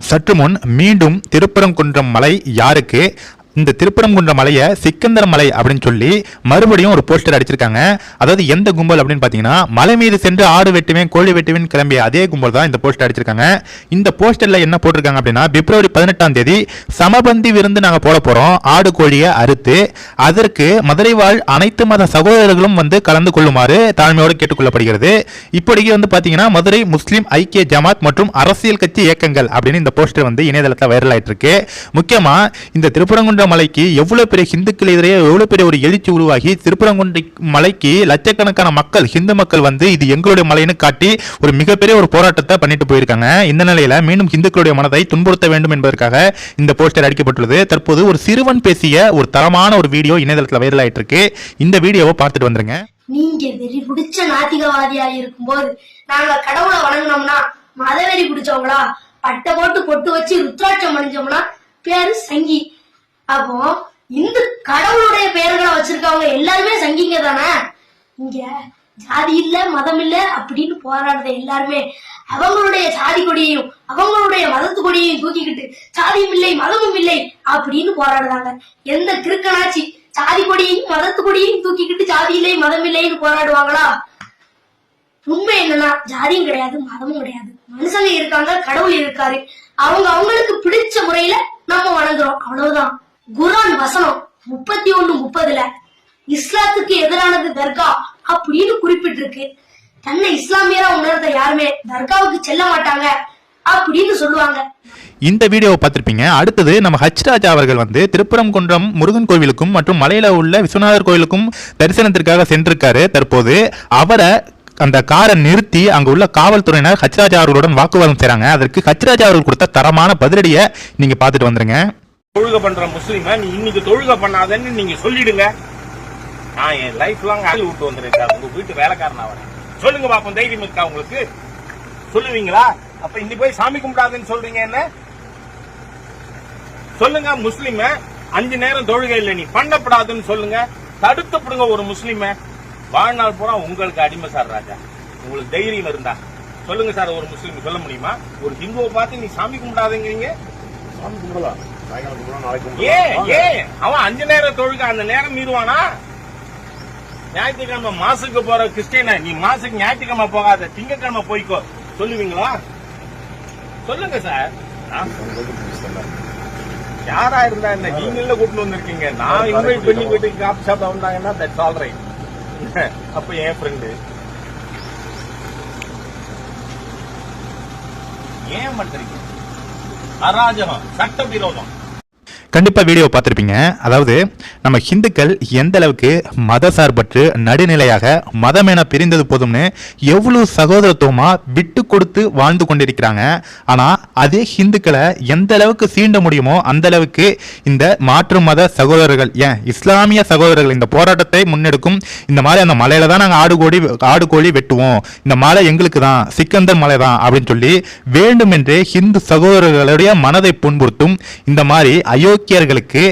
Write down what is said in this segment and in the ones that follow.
சற்று முன் மீண்டும் திருப்பரங்குன்றம் மலை யாருக்கு? இந்த திருப்பரங்குன்ற மலையை சிக்கந்தர் மலை அப்படின்னு சொல்லி மறுபடியும் ஒரு போஸ்டர் அடிச்சிருக்காங்க. அதாவது எந்த கும்பல் அப்படின்னு பார்த்தீங்கன்னா மலை மீது சென்று ஆடு வெட்டுவேன் கோழி வெட்டுவேன் கிளம்பிய அதே கும்பல் தான் இந்த போஸ்டர் அடிச்சிருக்காங்க. இந்த போஸ்டரில் என்ன போட்டிருக்காங்க அப்படின்னா பிப்ரவரி பதினெட்டாம் தேதி சமபந்தி விருந்து நாங்கள் போட போகிறோம் ஆடு கோழியை அறுத்து அதற்கு மதுரை வாழ் அனைத்து மத சகோதரர்களும் வந்து கலந்து கொள்ளுமாறு தாழ்மையோடு கேட்டுக்கொள்ளப்படுகிறது. இப்படிக்கு வந்து பார்த்தீங்கன்னா மதுரை முஸ்லீம் ஐக்கிய ஜமாத் மற்றும் அரசியல் கட்சி இயக்கங்கள் அப்படின்னு இந்த போஸ்டர் வந்து இணையதளத்தில் வைரல் ஆயிட்டு இருக்கு முக்கியமாக இந்த திருப்பரங்குன்ற மலைக்கு எவ்வளோ பெரிய ஹிந்துக்கள் எதிரே எவ்வளோ பெரிய ஒரு எழுச்சி உருவாகி திருப்பரங்குன்ற மலைக்கு லட்சக்கணக்கான மக்கள் ஹிந்து மக்கள் வந்து இது எங்களுடைய மலைன்னு காட்டி ஒரு மிகப்பெரிய ஒரு போராட்டத்தை பண்ணிட்டு போயிருக்காங்க. இந்த நிலையில மீண்டும் ஹிந்துக்களுடைய மனதை துன்புறுத்த வேண்டும் என்பதற்காக இந்த போஸ்டர் அடிக்கப்பட்டுள்ளது. தற்போது ஒரு சிறுவன் பேசிய ஒரு தரமான ஒரு வீடியோ இணையதளத்தில் வைரல் ஆயிட்டு இருக்கு இந்த வீடியோவை பார்த்துட்டு வந்துருங்க. நீங்க வெறி பிடிச்ச நாத்திகவாதியா இருக்கும்போது நாங்க கடவுளை வணங்கினோம்னா மதவெறி பிடிச்சவங்களா? பட்டை போட்டு பொட்டு வச்சு ருத்ராட்சம் அணிஞ்சோம்னா பேரு சங்கி. அப்போ இந்த கடவுளுடைய பெயர்களை வச்சிருக்கவங்க எல்லாருமே சங்கிங்க தானே? இங்க ஜாதி இல்ல மதம் இல்ல அப்படின்னு போராடுற எல்லாருமே அவங்களுடைய ஜாதி கொடியையும் அவங்களுடைய மதத்து கொடியையும் தூக்கிக்கிட்டு ஜாதியும் இல்லை மதமும் இல்லை அப்படின்னு போராடுறாங்க. எந்த கிருக்கனாச்சி ஜாதி கொடியையும் மதத்து கொடியையும் தூக்கிக்கிட்டு ஜாதி இல்லை மதம் இல்லைன்னு போராடுவாங்களா? உண்மை என்னன்னா ஜாதியும் கிடையாது மதமும் கிடையாது. மனுஷங்க இருக்காங்க கடவுள் இருக்காரு. அவங்க அவங்களுக்கு பிடிச்ச முறையில நம்ம வணங்குறோம். அவ்வளவுதான். குரான் வசனம் முப்பத்தி ஒண்ணு முப்பதுல இஸ்லாத்துக்கு எதிரானது தர்கா அப்படின்னு குறிப்பிட்டிருக்கு. தன்னை இஸ்லாமியரா உணர்ந்த யாருமே தர்காவுக்கு செல்ல மாட்டாங்க அப்படின்னு சொல்லுவாங்க. இந்த வீடியோவை பார்த்துருப்பீங்க. அடுத்தது நம்ம ஹச் ராஜா அவர்கள் வந்து திருப்பரங்குன்றம் முருகன் கோவிலுக்கும் மற்றும் மலையில உள்ள விஸ்வநாதர் கோவிலுக்கும் தரிசனத்திற்காக சென்றிருக்காரு. தற்போது அவரை அந்த காரை நிறுத்தி அங்க உள்ள காவல்துறையினர் ஹச்ராஜா அவர்களுடன் வாக்குவாதம் செய்றாங்க. அதற்கு ஹச்ராஜா அவர்கள் கொடுத்த தரமான பதிலடியை நீங்க பார்த்துட்டு வந்துருங்க. தொழுகை பண்ற முஸ்லீம நீ இன்னைக்கு தொழுகை பண்ணாதன்னு நீங்க சொல்லிடுங்க. நான் என் லைஃப் லாங் அழி விட்டு வந்திருக்கேன் உங்க வீட்டு வேலைக்காரன் வரேன் சொல்லுங்க பாப்போம் தைரியம் இருக்கா உங்களுக்கு? சொல்லுவீங்களா? அப்ப இன்னைக்கு போய் சாமி கும்பிடாதுன்னு சொல்றீங்க என்ன? சொல்லுங்க முஸ்லீம அஞ்சு நேரம் தொழுகை இல்லை நீ பண்ணப்படாதுன்னு சொல்லுங்க. தடுத்துப்படுங்க ஒரு முஸ்லீம. வாழ்நாள் பூரா உங்களுக்கு அடிமை சார் ராஜா. உங்களுக்கு தைரியம் இருந்தா. சொல்லுங்க சார் ஒரு முஸ்லீம் சொல்ல முடியுமா? ஒரு ஹிந்துவை பார்த்து நீ சாமி கும்பிடாதீங்க சாமி கும்பிடலாம். அவன் அஞ்சு நேரம் தொழுக அந்த நேரம் மீறுவானா? ஞாயிற்றுக்கிழமை மாசுக்கு போற கிறிஸ்டியன நீ மாசுக்கு ஞாயிற்றுக்கிழமை போகாத திங்கக்கிழமை போய்க்கோ. சொல்லுவீங்களா? சொல்லுங்க சார். ஆ? உங்களுக்கு பிடிச்சதில்ல. யாரா இருந்தா என்ன? நீங்கள கூட்டு வந்திருக்கீங்க. நான் இன்வைட் பண்ணி வீட்டுக்கு காப்பி சாப்பிட வந்தாங்கன்னா தட்ஸ் ஆல் ரைட் அப்ப என் ஃப்ரெண்டு ஏன் பண்றீங்க அராஜகம் சட்டவிரோதம். கண்டிப்பாக வீடியோ பார்த்துருப்பீங்க. அதாவது நம்ம ஹிந்துக்கள் எந்த அளவுக்கு மத சார்பற்று நடுநிலையாக மதம் என பிரிந்தது போதும்னு எவ்வளோ சகோதரத்துவமாக விட்டு கொடுத்து வாழ்ந்து கொண்டிருக்கிறாங்க. ஆனால் அதே ஹிந்துக்களை எந்த அளவுக்கு சீண்ட முடியுமோ அந்த அளவுக்கு இந்த மாற்று மத சகோதரர்கள் ஏன் இஸ்லாமிய சகோதரர்கள் இந்த போராட்டத்தை முன்னெடுக்கும். இந்த மாதிரி அந்த மலையில தான் நாங்கள் ஆடு கோழி ஆடு கோழி வெட்டுவோம். இந்த மலை எங்களுக்கு தான் சிக்கந்தர் மலை தான் அப்படின்னு சொல்லி வேண்டுமென்றே ஹிந்து சகோதரர்களுடைய மனதை புண்படுத்தும் இந்த மாதிரி அயோக்கியர்களுக்கு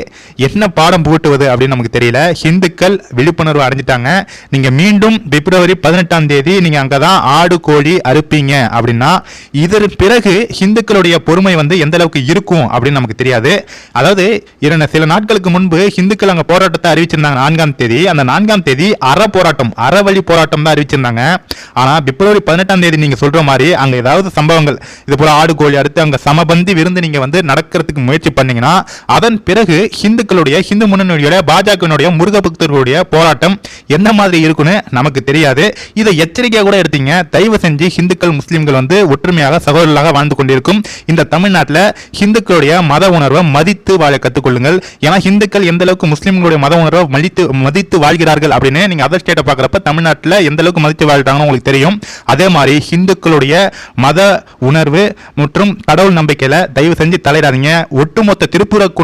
என்ன பாடம் புகட்டுவது அப்படின்னு நமக்கு தெரியல. ஹிந்துக்கள் விழிப்புணர்வு அடைஞ்சிட்டாங்க. நீங்க மீண்டும் பிப்ரவரி பதினெட்டாம் தேதி நீங்க அங்கதான் ஆடு கோழி அறுப்பீங்க அப்படின்னா இதற்கு பிறகு ஹிந்துக்களுடைய பொறுமை வந்து எந்த அளவுக்கு இருக்கும் அப்படின்னு நமக்கு தெரியாது. அதாவது இரண்டு சில நாட்களுக்கு முன்பு ஹிந்துக்கள் அங்கே போராட்டத்தை அறிவிச்சிருந்தாங்க நான்காம் தேதி. அந்த நான்காம் தேதி அற போராட்டம் அறவழி போராட்டம் தான் அறிவிச்சிருந்தாங்க. ஆனா பிப்ரவரி பதினெட்டாம் தேதி நீங்க சொல்ற மாதிரி அங்க ஏதாவது சம்பவங்கள் இது போல ஆடு கோழி அடுத்து அங்க சமபந்தி விருந்து நீங்க வந்து நடக்கிறதுக்கு முயற்சி பண்ணீங்கன்னா அதன் பிறகு ஹிந்துக்களுடைய ஹிந்து முன்னணியுடைய பாஜகவினுடைய முருக பக்தர்களுடைய போராட்டம் என்ன மாதிரி இருக்குன்னு நமக்கு தெரியாது. இதை எச்சரிக்கையாக கூட எடுத்தீங்க. தயவு செஞ்சு ஹிந்துக்கள் முஸ்லீம்கள் வந்து ஒற்றுமையாக சகோதரர்களாக வாழ்ந்து கொண்டிருக்கும் இந்த தமிழ்நாட்டில் ஹிந்துக்களுடைய மத உணர்வை மதித்து வாழ கற்றுக்கொள்ளுங்கள் ஏன்னா ஹிந்துக்கள் எந்த அளவுக்கு முஸ்லீம்களுடைய மத உணர்வை மதித்து மதித்து வாழ்கிறார்கள் அப்படின்னு நீங்கள் அதர் ஸ்டேட்டை பார்க்குறப்ப தமிழ்நாட்டில் எந்த அளவுக்கு மதித்து வாழ்கிறாங்கன்னு உங்களுக்கு தெரியும். அதே மாதிரி ஹிந்துக்களுடைய மத உணர்வு மற்றும் கடவுள் நம்பிக்கையில் தயவு செஞ்சு தலையிடாதீங்க. ஒட்டுமொத்த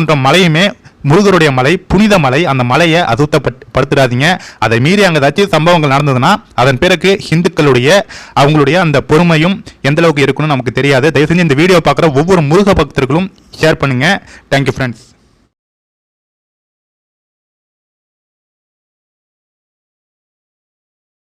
திருப்புரக்குன்றம் மலையுமே முருகருடைய மலை புனித மலை. அந்த மலையை அசுத்தப்படுத்திடாதீங்க அதை மீறி அங்கே ஏதாச்சும் சம்பவங்கள் நடந்ததுன்னா அதன் பிறகு ஹிந்துக்களுடைய அவங்களுடைய அந்த பொறுமையும் எந்த அளவுக்கு இருக்குன்னு நமக்கு தெரியாது. தயவு செஞ்சு இந்த வீடியோ பார்க்குற ஒவ்வொரு முருக பக்தர்களும் ஷேர் பண்ணுங்க. Thank you friends